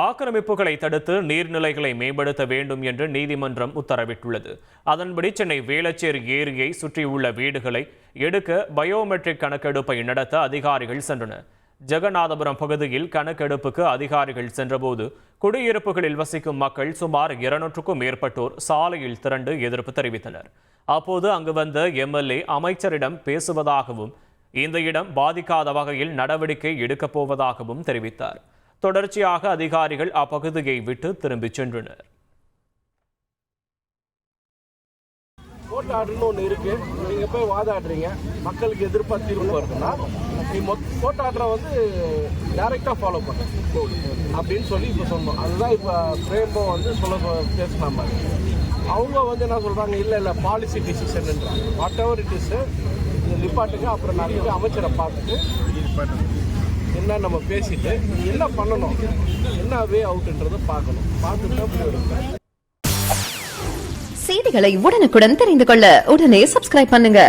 ஆக்கிரமிப்புகளை தடுத்து நீர்நிலைகளை மேம்படுத்த வேண்டும் என்று நீதிமன்றம் உத்தரவிட்டுள்ளது. அதன்படி சென்னை வேளச்சேரி ஏரியை சுற்றியுள்ள வீடுகளை எடுக்க பயோமெட்ரிக் கணக்கெடுப்பை நடத்த அதிகாரிகள் சென்றனர். ஜெகநாதபுரம் பகுதியில் கணக்கெடுப்புக்கு அதிகாரிகள் சென்றபோது குடியிருப்புகளில் வசிக்கும் மக்கள் சுமார் இருநூற்றுக்கும் மேற்பட்டோர் சாலையில் திரண்டு எதிர்ப்பு தெரிவித்தனர். அப்போது அங்கு வந்த எம்எல்ஏ அமைச்சரிடம் பேசுவதாகவும் இந்த இடம் பாதிக்காத வகையில் நடவடிக்கை எடுக்கப் போவதாகவும் தெரிவித்தார். தொடர்ச்சியாக அதிகாரிகள் அப்பகுதியை விட்டு திரும்பிச் சென்றனர். கோர்ட் ஆர்டர்னு ஒன்று இருக்கு. நீங்கள் போய் வாதாடுறீங்க. மக்களுக்கு எதிர்ப்பா தீர்வு வருதுன்னா நீ மொத் கோர்ட் ஆர்டரை வந்து டைரெக்டாக ஃபாலோ பண்ண. அப்படின்னு சொல்லி இப்போ சொன்னோம். அதுதான் இப்போ பிரேம்போ வந்து சொல்ல பேசினா மாதிரி. அவங்க வந்து என்ன சொல்கிறாங்க இல்லை இல்லை பாலிசி டிசிஷன்ன்றாங்க வாட் எவர் இட் இஸ் இது நிப்பாட்டுங்க அப்புறம் நிறைய அமைச்சரை பார்த்துட்டு என்ன நம்ம பேசிட்டு என்ன பண்ணணும்? என்ன வே அவுட்ன்றதை பார்க்கணும். பார்த்துட்டு தான் செய்திகளை உடனுக்குடன் தெரிந்து கொள்ள உடனே சப்ஸ்கிரைப் பண்ணுங்க.